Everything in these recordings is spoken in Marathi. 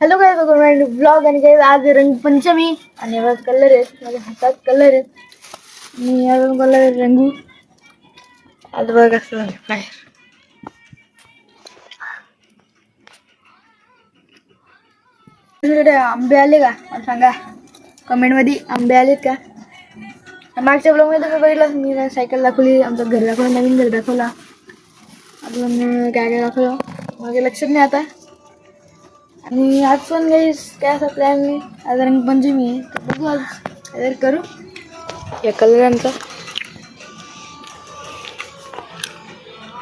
हॅलो काय बघा ब्लॉग आणि काय आज रंगपंचमी आणि कलर आहेत माझ्या हातात कलर आहेत आणि अजून कलर रंगू. आज बघ कसं काय आंबे आले का? मला सांगा. कमेंटमध्ये आंबे आलेत का? मागच्या ब्लॉगमध्ये तुम्ही बघितलं मी सायकल दाखवली आमचं घर दाखवलं नवीन घर दाखवला. अजून काय काय दाखवलं? मागे लक्षात नाही आता. आणि आज पण काही काय असा प्लॅन नाही. आज रंगपंचमी आहे तर बघू आज काहीतरी करू. या कलरांचा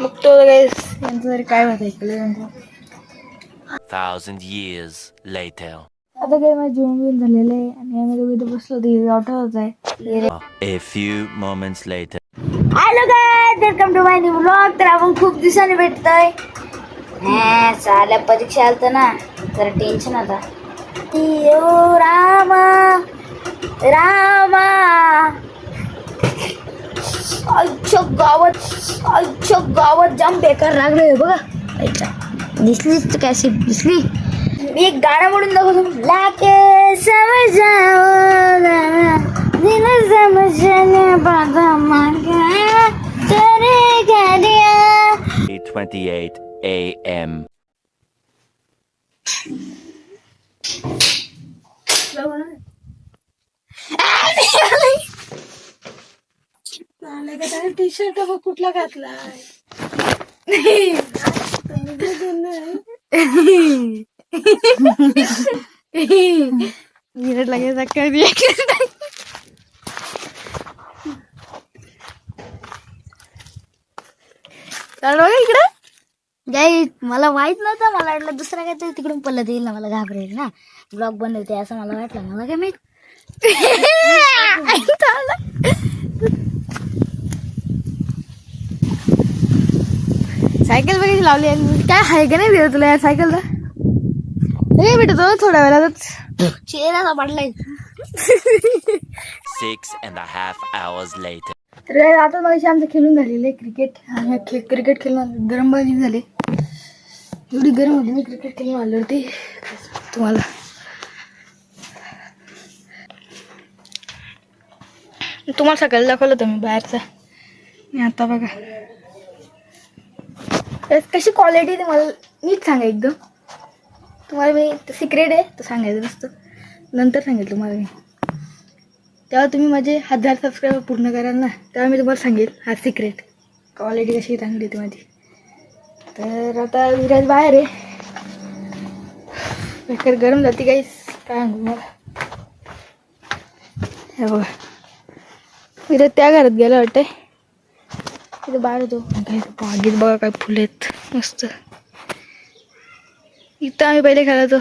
मग तो काही यांचं तरी काय होतं कलरांचा thousand years later. आता काही माझं जेवण बिवण झालेलं आहे आणि आम्ही दोघे इथे बसलो होतो आठवत आहे. A few moments later. Hello guys welcome to my new blog तर आपण खूप दिवसांनी भेटतोय. हा चाल्या परीक्षा आलत ना. जरा टेन्शन आता. ओ रामा रामा आजच्या गावात आजच्या गावात जाम बेकार लागलोय बघा. अच्छा दिसलीच कॅसी दिसली? मी एक गाणं म्हणून दाखवतो. लाके समजावं दिल समजने बाधा मार्ग तेरे गाडिया 8:28 a.m. टी शर्ट बघ कुठला घातलाय मिनिट सकाळी बघा इकडं गाई मला माहीत नव्हतं मला वाटलं दुसरा काहीतरी तिकडून पडलं येईल ना मला घाबरेल ना ब्लॉग बंद होते असं मला वाटलं मला काय माहीत सायकल बघायची लावली. काय आहे का नाही तुला या सायकलला नाही भेटत थोड्या वेळातच. चेहरा पडलाय. Six and a half hours later. तर आता मग आमचं खेळून झालेलं क्रिकेट आणि खे क्रिकेट खेळून गरम बाजी झाली. एवढी गरम होती मी क्रिकेट खेळून आलो होती. तुम्हाला. तुम्हाला सकाळी दाखवलं होतं मी बाहेरचा. आणि आता बघा. त्यात कशी क्वालिटी ते मला नीट सांगा एकदम. तुम्हाला मी सिक्रेट आहे तर सांगायचं नसतं. नंतर सांगेल तुम्हाला मी. तेव्हा तुम्ही माझे हजार सबस्क्राईबर पूर्ण कराल ना तेव्हा मी तुम्हाला सांगेल हा सिक्रेट क्वालिटी कशी चांगली होती माझी. तर आता विराज बाहेर आहे. बेकार गरम जाते काहीच काय सांगू मला हे बघा. विराज त्या घरात गेला वाटतंय. तिथे बाहेर होतो. काय बागेत बघा काय फुले आहेत. मस्त. इथं आम्ही पहिले खेळायचो.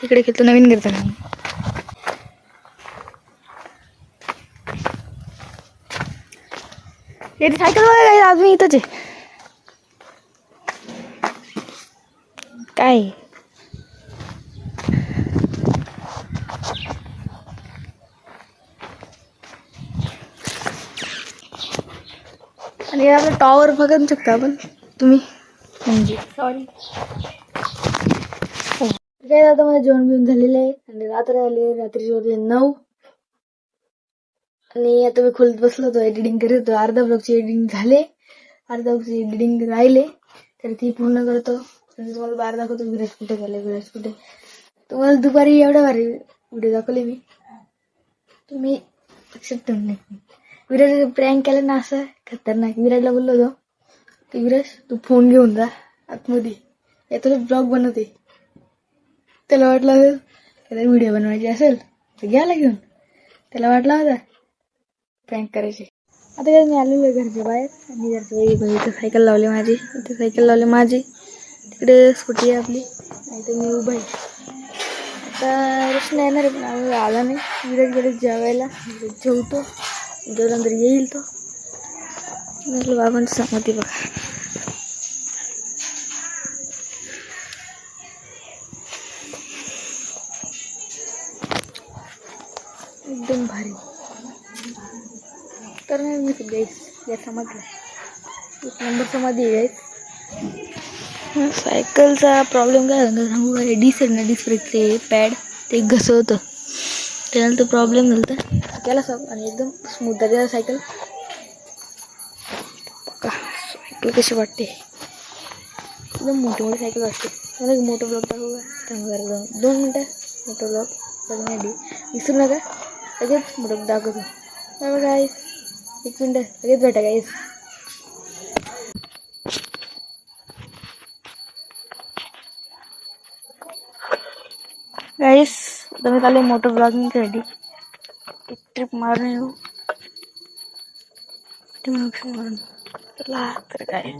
तिकडे खेळतो नवीन घर झालं येते सायकल बघा अजून इथंच आहे. काय? आणि आपलं टॉवर बघू शकता आपण. तुम्ही? म्हणजे? सॉरी काय आता माझं जेवण बिवून झालेलं आहे. आणि रात्र आली रात्रीचे वाजले नऊ. आणि आता मी खोलत बसलो होतो एडिटिंग करत होतो. अर्धा ब्लॉगचे एडिटिंग झाले. अर्धा ब्लॉगचे एडिटिंग राहिले. तर ती पूर्ण करतो. आणि तुम्हाला बाहेर दाखवतो विराज कुठे झाले विराज कुठे. तुम्हाला दुपारी एवढ्या भारी व्हिडिओ दाखवले मी. तुम्ही लक्षात ठेवून नाही विराज प्रँक केलं ना असं? खतरनाक. विराजला बोललो होतो की विराज तू फोन घेऊन जा आतमध्ये. यातच ब्लॉग बनवते. त्याला वाटलं काहीतरी व्हिडिओ बनवायची असेल तर घ्यायला घेऊन. त्याला वाटला होता प्रँक करायची. आता काय मी आलेलो आहे घरच्या बाहेर. आणि घरच्या बाई इथं सायकल लावली माझी. इथे सायकल लावली माझी. तिकडे स्कूटी आहे आपली. नाही तर मी उभा आहे. आता रचना येणार आहे पण आम्ही आला नाही. विरज गेले जेवायला. जेवतो. जेवल्यानंतर येईल तो. म्हटलं बाबांची संमती बघा. एकदम भारी. तर मी गाईस या समजलं एक नंबर समाधी आहे सायकलचा प्रॉब्लेम काय झाला सांगू काय डिस आहे ना डिस पॅड ते घसवतं त्यानंतर प्रॉब्लेम झाला होता त्याला सब आणि एकदम स्मूथ झाली सायकल. पक्का सायकल कशी वाटते. एकदम मोठी मोठी सायकल वाटते. मला एक मोठं ब्लॉग दाखवू का? दोन दोन मिनटं. मोठं ब्लॉग बघण्यासाठी विसरू नका. लगेच मुडक दाखवतो. गाईस एक मिनटं. लगेच भेटा गाईस गाईस तुम्ही चालले मोटर ब्लॉगिंगसाठी एक ट्रिप मारून येऊ. मारून. चला तर काय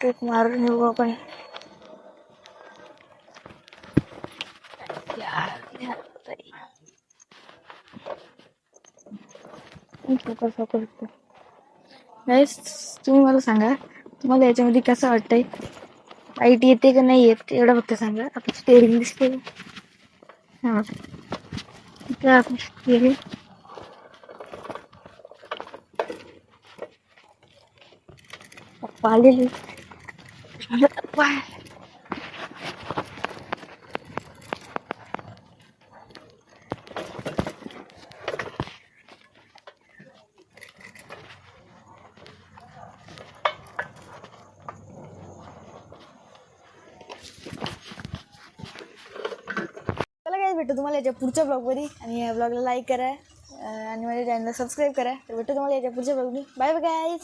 ट्रिप मारून येऊ आपण. फोकस करतो? गाईस तुम्ही मला सांगा तुम्हाला याच्यामध्ये कसं वाटतंय? लाइट येते का नाही येत एवढं फक्त सांगा. आपण स्टेअरिंग दिसते हां. इथं आपलं स्टेअरिंग भेटतो तुम्हाला याच्या पुढच्या ब्लॉगमध्ये आणि या ब्लॉगला लाईक करा. आणि माझ्या चॅनलला सबस्क्राईब करा. तर भेटतो तुम्हाला याच्या पुढच्या ब्लॉगनी बाय बाय गाईज